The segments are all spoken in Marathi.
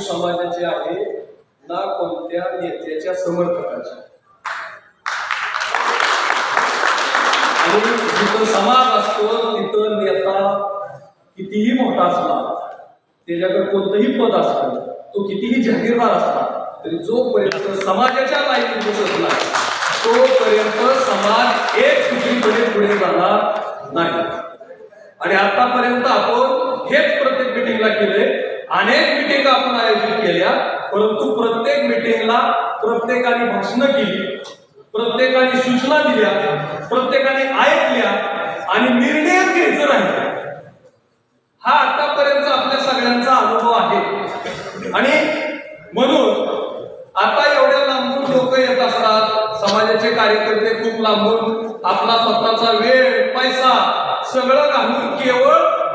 समाजाचे आहे ना कोणत्या नेत्याच्या समर्थकाचे. आणि जिथं समाज असतो तिथं नेता कितीही मोठा असला त्याच्याकडे कोणतंही पद असतं तो कितीही जागीरदार असला तरी जोपर्यंत समाजाच्या लाईन दिसत नाही तोपर्यंत समाज एक सुखीपणे पुढे जाणार नाही. आणि आतापर्यंत आपण हेच प्रत्येक मिटिंगला केले अनेक मिटिंग आपण आयोजित केल्या परंतु प्रत्येक मिटिंगला प्रत्येकाने भाषणं केली प्रत्येकाने सूचना दिल्या प्रत्येकाने ऐकल्या आणि निर्णय घ्यायचं नाही हा आतापर्यंत आपल्या सगळ्यांचा अनुभव आहे. आणि म्हणून आता एवढ्या लांबून लोक येत असतात समाजाचे कार्यकर्ते खूप लांबून आपला स्वतःचा वेळ पैसा सगळं घालून केवळ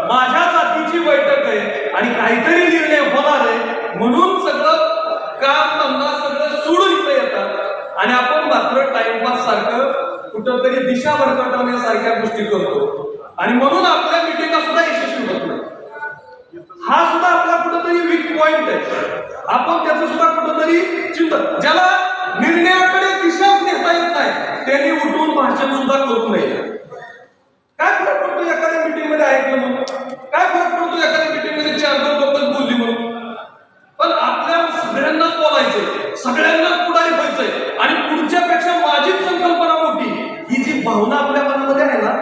माझ्या जातीची बैठक आहे आणि काहीतरी निर्णय होणार आहे म्हणून सगळं काम धंदा सगळं सोडून इथं येतात. आणि आपण मात्र टाइमपास सारखं कुठंतरी दिशा भरकटवण्यासारख्या गोष्टी करतो. आणि म्हणून आपल्या मिटिंगा सुद्धा यशस्वी होत नाही. हा सुद्धा आपला कुठंतरी वीक पॉइंट आहे. आपण त्याचं सुद्धा कुठंतरी चिंतन. ज्याला निर्णयाकडे दिशाच नेता येत नाही त्यांनी उठून भाषण सुद्धा करू नये. काय पुढारी आणि पुढच्यापेक्षा माझीच संकल्पना मोठी. ही जी भावना आपल्या मनामध्ये आहे ना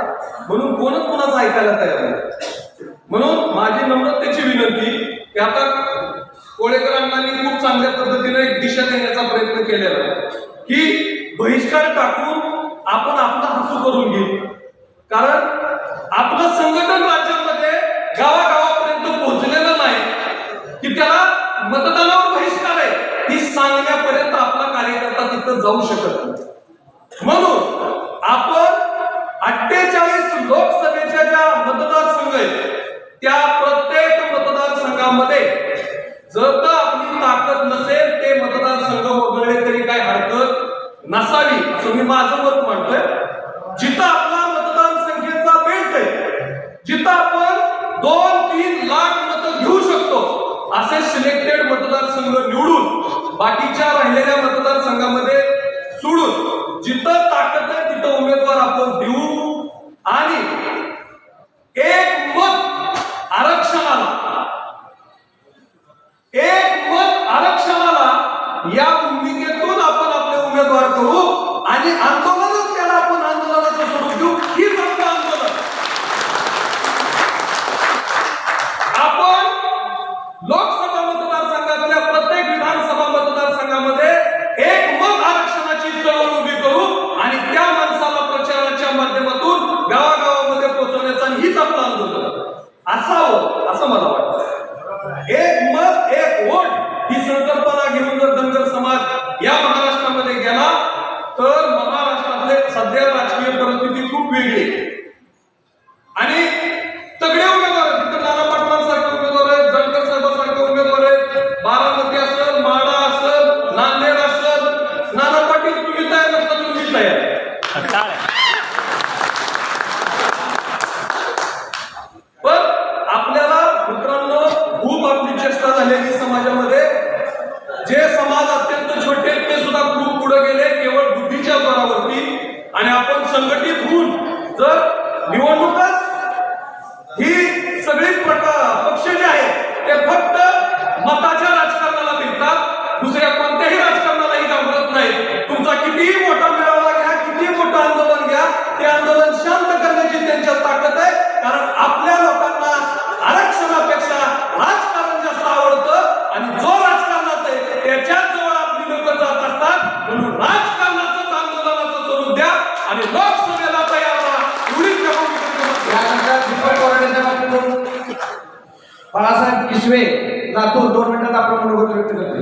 म्हणून कोणच कोणाचं ऐकायला तयार नाही. म्हणून माझी नम्रतेची विनंती की आता कोळेकरांनी खूप चांगल्या पद्धतीने एक दिशा देण्याचा प्रयत्न केलेला आहे. की बहिष्कार टाकून आपण आपला हसू करून घेऊ. कारण आपलं संघटन राज्यामध्ये गावागावापर्यंत पोहोचलेलं नाही की त्याला मतदानावर बहिष्कार आहे. ही सांगण्यापर्यंत पर्यंत जाऊ शकत नाही. म्हणून आपण अठ्ठेचाळीस लोकसभेच्या ज्या मतदारसंघ आहेत त्या प्रत्येक मतदारसंघामध्ये जर का आपली ताकद नसेल ते मतदारसंघ वगळले तरी काय हरकत नसावी असं मी माझं मत म्हणतोय जिथं आपला मतदान संख्येचा बेल्ट आहे जिथं आपण दोन तीन लाख मतं घेऊ शकतो असे सिलेक्टेड मतदारसंघ निवडून बाकीच्या राहिलेल्या मतदारसंघामध्ये सोडून जिथं ताकद आहे तिथं उमेदवार आपण देऊ. आणि एक मत आरक्षणाला एक मत आरक्षणाला या भूमिकेतून आपण आपले उमेदवार करू आणि आंदोलन असावं असं मला वाटतं. एक मत एक वोट ही संकल्पना घेऊन जर धनगर समाज या महाराष्ट्रामध्ये गेला तर महाराष्ट्रातले सध्या राजकीय परिस्थिती खूप वेगळी. आहे. आणि तगडे उमेदवार तिथं नाना पाटलांसारखे उमेदवार आहेत जणकर साहेबांसारखे उमेदवार आहेत. बारामती असल माडा असल नांदेड असल नाना पाटील तुम्ही तयार नसता तुम्ही तयार पण आपल्याला मित्रांनो खूप आपली चेष्टा झालेली समाजामध्ये जे समाज अत्यंत छोटे आहेत, ते सुद्धा खूप पुढे गेले केवळ बुद्धीच्या जोरावरती आणि आपण संघटित होऊन जर निवडणुकच ही सगळी प्रकार बाळासाहेब किसवे लातूर दोन मिनिटात आपण मनोगत व्यक्त करते